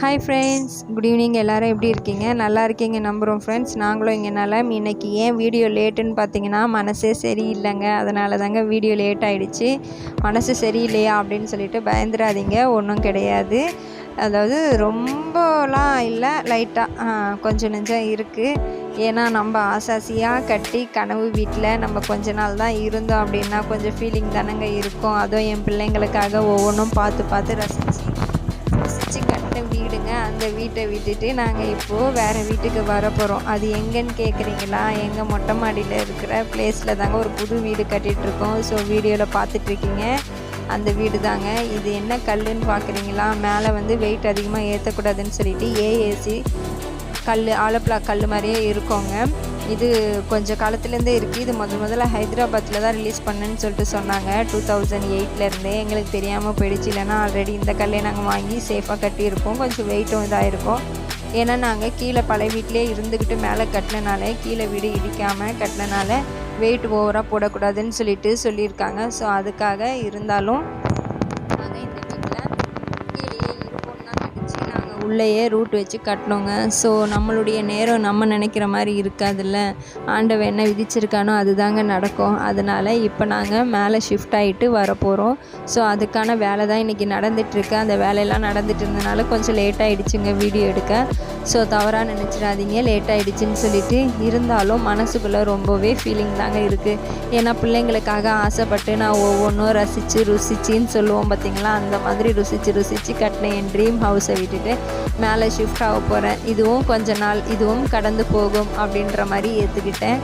Hi friends good evening எல்லோரும் எப்படி இருக்கீங்க? நல்லா இருக்கீங்க. நம்புகிறோம் ஃப்ரெண்ட்ஸ் நாங்களும் இங்கே நல்லா இன்றைக்கி ஏன் வீடியோ லேட்டுன்னு பார்த்தீங்கன்னா மனசே சரியில்லைங்க. அதனால தாங்க வீடியோ லேட் ஆகிடுச்சு மனசு சரியில்லையா அப்படின்னு சொல்லிட்டு பயந்துடாதீங்க ஒன்றும் கிடையாது. அதாவது ரொம்பலாம் இல்லை. லைட்டாக கொஞ்சம் நெஞ்சம் இருக்குது ஏன்னா நம்ம ஆசாசியாக கட்டி கனவு வீட்டில் நம்ம கொஞ்ச நாள் தான் இருந்தோம் அப்படின்னா கொஞ்சம் ஃபீலிங் தானங்க இருக்கும். அதுவும் என் பிள்ளைங்களுக்காக ஒவ்வொன்றும் பார்த்து பார்த்து ரசிச்சு கட்டின அந்த வீட்டை விட்டுட்டு நாங்கள் இப்போது வேறு வீட்டுக்கு வர போகிறோம் அது எங்கேன்னு கேட்குறீங்களா எங்கள் மொட்டை மாடியில் இருக்கிற பிளேஸில் தாங்க ஒரு புது வீடு கட்டிகிட்ருக்கோம் ஸோ வீடியோவில் பார்த்துட்ருக்கீங்க அந்த வீடு தாங்க. இது என்ன கல்லுன்னு பார்க்குறீங்களா மேலே வந்து வெயிட் அதிகமாக ஏற்றக்கூடாதுன்னு சொல்லிட்டு ஏஏசி கல் ஆலப்புழா கல் மாதிரியே இருக்கோங்க. இது கொஞ்சம் காலத்துலேருந்தே இருக்குது இது முதல் முதல்ல ஹைதராபாத்தில் தான் ரிலீஸ் பண்ணேன்னு சொல்லிட்டு சொன்னாங்க. டூ தௌசண்ட் எயிட்லேருந்தே எங்களுக்கு தெரியாமல் போயிடுச்சு. இல்லைனா ஆல்ரெடி இந்த கல்லே நாங்கள் வாங்கி சேஃபாக கட்டியிருப்போம். கொஞ்சம் வெயிட்டும் இதாக இருக்கும் ஏன்னா நாங்கள் கீழே பழைய வீட்டிலே இருந்துக்கிட்டு மேலே கட்டினனால கீழே வீடு இடிக்காமல் கட்டினனால வெயிட் ஓவராக போடக்கூடாதுன்னு சொல்லிட்டு சொல்லியிருக்காங்க. ஸோ அதுக்காக இருந்தாலும் உள்ளேயே ரூட் வச்சு கட்டினோங்க ஸோ நம்மளுடைய நேரம் நம்ம நினைக்கிற மாதிரி இருக்காதுல்ல. ஆண்டவன் என்ன விதிச்சிருக்கானோ அதுதாங்க நடக்கும். அதனால் இப்போ நாங்கள் மேலே ஷிஃப்ட் ஆகிட்டு வரப்போகிறோம் ஸோ அதுக்கான வேலை தான் இன்றைக்கி நடந்துகிட்ருக்கு அந்த வேலையெல்லாம் நடந்துட்டு இருந்தனால கொஞ்சம் லேட் ஆகிடுச்சுங்க வீடியோ எடுக்க. ஸோ தவறாக நினச்சிடாதீங்க லேட் ஆகிடுச்சின்னு சொல்லிட்டு இருந்தாலும் மனசுக்குள்ளே ரொம்பவே ஃபீலிங் தாங்க இருக்குது ஏன்னா பிள்ளைங்களுக்காக ஆசைப்பட்டு நான் ஒவ்வொன்றும் ரசித்து ருசிச்சின்னு சொல்லுவோம் பார்த்திங்களா அந்த மாதிரி ருசித்து ருசித்து கட்டின என் ட்ரீம் ஹவுஸை விட்டுட்டு மேலே ஷிஃப்ட் ஆக போகிறேன் இதுவும் கொஞ்ச நாள் இதுவும் கடந்து போகும் அப்படின்ற மாதிரி ஏற்றுக்கிட்டேன்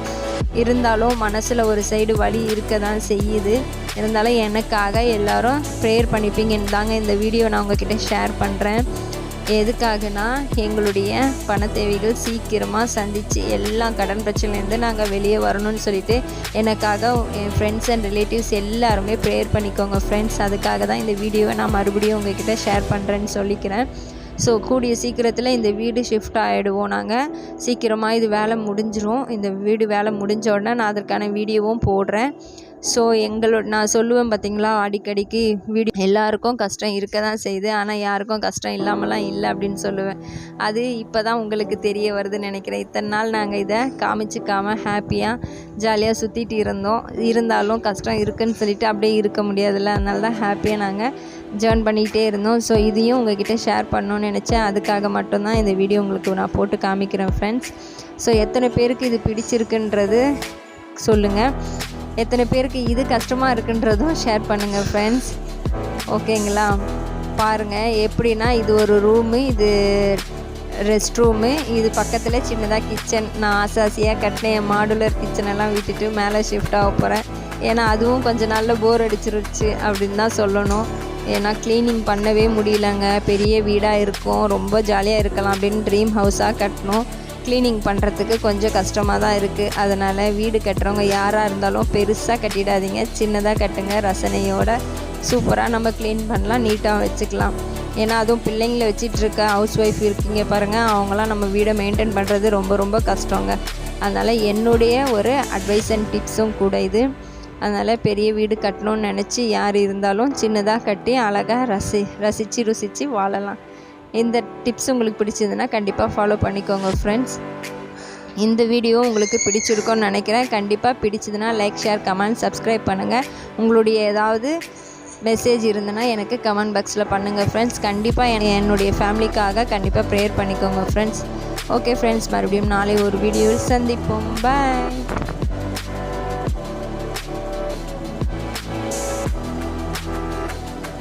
இருந்தாலும் மனசில் ஒரு சைடு வழி இருக்க தான் செய்யுது. இருந்தாலும் எனக்காக எல்லோரும் ப்ரேயர் பண்ணிப்பீங்கன்னு தாங்க இந்த வீடியோ நான் உங்ககிட்ட ஷேர் பண்ணுறேன் எதுக்காகனா எங்களுடைய பண தேவைகள் சீக்கிரமாக சந்தித்து எல்லா கடன் பிரச்சனையிலேருந்து நாங்கள் வெளியே வரணும்னு சொல்லிட்டு எனக்காக என் ஃப்ரெண்ட்ஸ் அண்ட் ரிலேட்டிவ்ஸ் எல்லாருமே ப்ரேயர் பண்ணிக்கோங்க ஃப்ரெண்ட்ஸ் அதுக்காக தான் இந்த வீடியோவை நான் மறுபடியும் உங்ககிட்ட ஷேர் பண்ணுறேன்னு சொல்லிக்கிறேன். ஸோ கூடிய சீக்கிரத்தில் இந்த வீடு ஷிஃப்ட் ஆகிடுவோம் நாங்கள் சீக்கிரமாக இது வேலை முடிஞ்சிரும். இந்த வீடு வேலை முடிஞ்ச உடனே நான் அதற்கான வீடியோவும் போடுறேன். ஸோ எங்களோட நான் சொல்லுவேன் பார்த்தீங்களா அடிக்கடிக்கு வீடியோ எல்லாருக்கும் கஷ்டம் இருக்க தான் செய்யுது. ஆனால் யாருக்கும் கஷ்டம் இல்லாமலாம் இல்லை அப்படின்னு சொல்லுவேன். அது இப்போ தான் உங்களுக்கு தெரிய வருதுன்னு நினைக்கிறேன். இத்தனை நாள் நாங்கள் இதை காமிச்சிக்காமல் ஹாப்பியாக ஜாலியாக சுற்றிட்டு இருந்தோம். இருந்தாலும் கஷ்டம் இருக்குதுன்னு சொல்லிட்டு அப்படியே இருக்க முடியாதுல்ல. அதனால தான் ஹாப்பியாக நாங்கள் ஜேர்ன் பண்ணிகிட்டே இருந்தோம். ஸோ இதையும் உங்ககிட்ட ஷேர் பண்ணணும்னு நினச்சேன். அதுக்காக மட்டும்தான் இந்த வீடியோ உங்களுக்கு நான் போட்டு காமிக்கிறேன் ஃப்ரெண்ட்ஸ் ஸோ எத்தனை பேருக்கு இது பிடிச்சிருக்குன்றது சொல்லுங்கள் எத்தனை பேருக்கு இது கஷ்டமாக இருக்குன்றதும் ஷேர் பண்ணுங்கள் ஃப்ரெண்ட்ஸ் ஓகேங்களா பாருங்கள் எப்படின்னா இது ஒரு ரூமு இது ரெஸ்ட் ரூமு இது பக்கத்தில் சின்னதாக கிச்சன் நான் ஆசாசியாக கட்டினேன் மாடுலர் கிச்சனெல்லாம் விட்டுட்டு மேலே ஷிஃப்ட் ஆக போகிறேன் ஏன்னா அதுவும் கொஞ்சம் நாளில் போர் அடிச்சிருச்சு அப்படின்னு தான் சொல்லணும். ஏன்னா க்ளீனிங் பண்ணவே முடியலங்க. பெரிய வீடாக இருக்கும். ரொம்ப ஜாலியாக இருக்கலாம் அப்படின்னு ட்ரீம் ஹவுஸாக கட்டணும். க்ளீனிங் பண்ணுறதுக்கு கொஞ்சம் கஷ்டமாக தான் இருக்குது அதனால் வீடு கட்டுறவங்க யாராக இருந்தாலும் பெருசாக கட்டிடாதீங்க. சின்னதாக கட்டுங்க. ரசனையோட சூப்பராக நம்ம க்ளீன் பண்ணலாம். நீட்டாக வச்சுக்கலாம். ஏன்னா அதுவும் பிள்ளைங்கள வச்சிட்ருக்க ஹவுஸ் ஒய்ஃப் இருக்கீங்க பாருங்கள் அவங்களாம் நம்ம வீடை மெயின்டைன் பண்ணுறது ரொம்ப ரொம்ப கஷ்டங்க. அதனால் என்னுடைய ஒரு அட்வைஸ் அண்ட் டிப்ஸும் கூட இது. அதனால் பெரிய வீடு கட்டணும்னு நினச்சி யார் இருந்தாலும் சின்னதாக கட்டி அழகாக ரசி ரசித்து ருசித்து வாழலாம். இந்த டிப்ஸ் உங்களுக்கு பிடிச்சதுன்னா கண்டிப்பாக ஃபாலோ பண்ணிக்கோங்க ஃப்ரெண்ட்ஸ் இந்த வீடியோ உங்களுக்கு பிடிச்சிருக்கோன்னு நினைக்கிறேன். கண்டிப்பாக பிடிச்சதுன்னா லைக் ஷேர் கமெண்ட் சப்ஸ்கிரைப் பண்ணுங்கள் உங்களுடைய ஏதாவது மெசேஜ் இருந்ததுன்னா எனக்கு கமெண்ட் பாக்ஸில் பண்ணுங்கள் ஃப்ரெண்ட்ஸ் கண்டிப்பாக என்னுடைய ஃபேமிலிக்காக கண்டிப்பாக ப்ரேயர் பண்ணிக்கோங்க ஃப்ரெண்ட்ஸ் ஓகே ஃப்ரெண்ட்ஸ் மறுபடியும் நாளை ஒரு வீடியோவில் சந்திப்போம். பாய்